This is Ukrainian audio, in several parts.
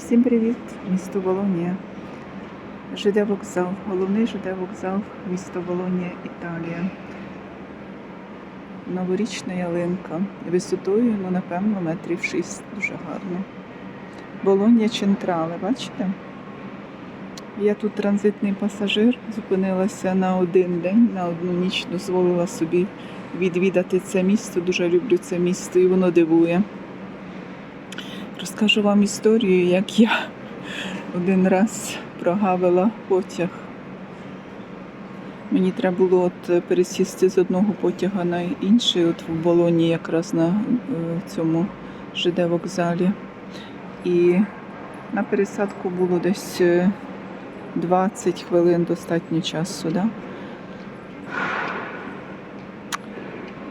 Всім привіт, місто Болонія. ЖД вокзал, головний ЖД вокзал, місто Болонія, Італія. Новорічна ялинка. Висотою, ну, напевно, метрів 6. Дуже гарно. Болонія Централе, бачите? Я тут транзитний пасажир, зупинилася на один день, на одну ніч, дозволила собі відвідати це місто. Дуже люблю це місто і воно дивує. Розкажу вам історію, як я один раз прогавила потяг. Мені треба було от пересісти з одного потяга на інший, от в Болоні, якраз на е, цьому ЖД вокзалі. І на пересадку було десь е, 20 хвилин достатньо часу. Да?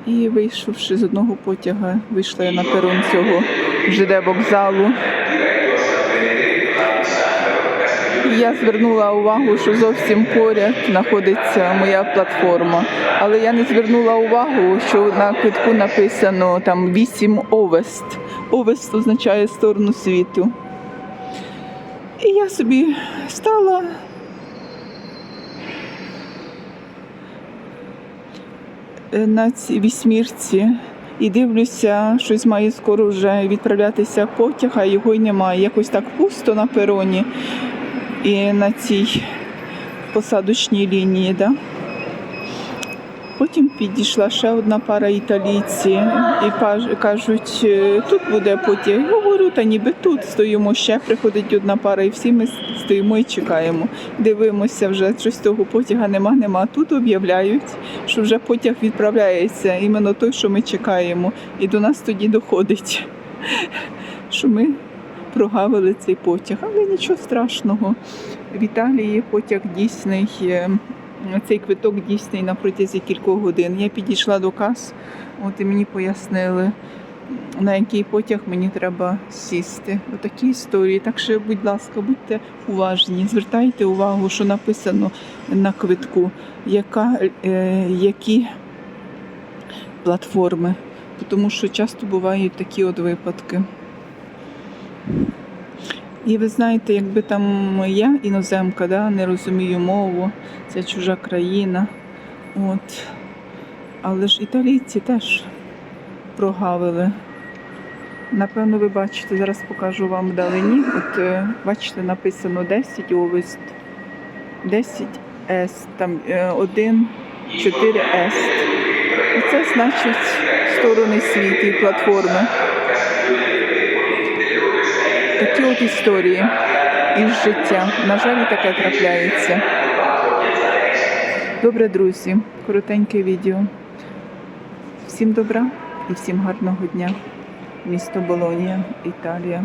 І вийшовши з одного потяга, вийшла я на перон цього ЖД вокзалу. Я звернула увагу, що зовсім поряд знаходиться моя платформа. Але я не звернула увагу, що на квитку написано там 8 Овест. Овест означає сторону світу. І я собі стала. На цій вісьмірці і дивлюся, щось має скоро вже відправлятися потяг, а його й немає. Якось так пусто на пероні і на цій посадочній лінії. Да? Потім підійшла ще одна пара італійці і кажуть, «Е, тут буде потяг. Говорю, та ніби тут стоїмо ще, приходить одна пара, і всі ми стоїмо і чекаємо. Дивимося, вже щось того потяга нема, нема. Тут об'являють, що вже потяг відправляється, іменно той, що ми чекаємо. І до нас тоді доходить, що ми прогавили цей потяг. Але нічого страшного. В Італії потяг дійсний. Цей квиток дійсний на протязі кількох годин. Я підійшла до кас, от і мені пояснили, на який потяг мені треба сісти. Отакі історії. Так що, будь ласка, будьте уважні, звертайте увагу, що написано на квитку, яка, е, які платформи. Тому що часто бувають такі от випадки. І ви знаєте, якби там я іноземка, да, не розумію мову, це чужа країна. От. Але ж італійці теж прогавили. Напевно, ви бачите, зараз покажу вам вдалині. От е, бачите, написано 10 овест, 10 С, там 1, 4 С. І це значить сторони світу і платформи. Такі от історії із життя. На жаль, таке трапляється. Добре, друзі, коротеньке відео. Всім добра і всім гарного дня. Місто Болонія, Італія.